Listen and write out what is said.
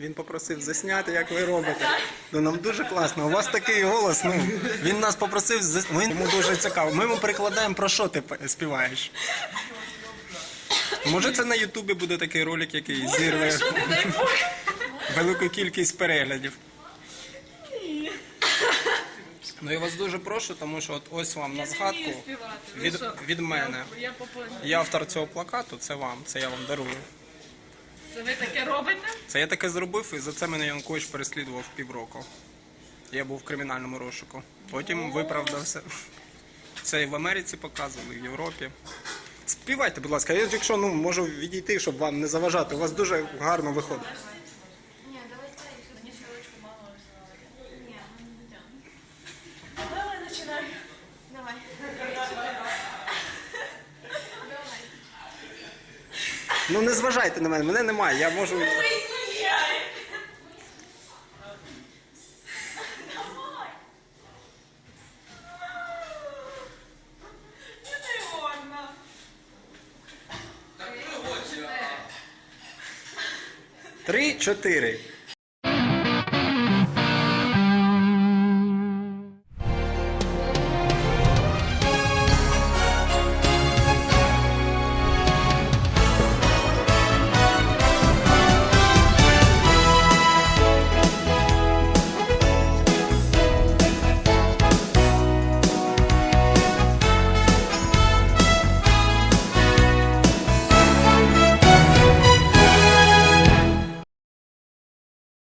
Він попросив засняти, як ви робите. Ну нам дуже класно. У вас такий голос. Ну він нас попросив зас... Він йому дуже цікаво. Ми йому перекладаємо про що ти співаєш. Може, це на Ютубі буде такий ролик, який зірве велику кількість переглядів. Ну я вас дуже прошу, тому що от ось вам на згадку. Від, від мене. Я автор цього плакату, це вам, це я вам дарую. Це ви таке робите? Це я таке зробив, і за це мене Янкович переслідував півроку. Я був в кримінальному розшуку. Потім виправдався. Це і в Америці показували, і в Європі. Співайте, будь ласка, я якщо ну можу відійти, щоб вам не заважати. У вас дуже гарно виходить. Ну не зважайте на мене, мене немає. Я можу. Три, чотири.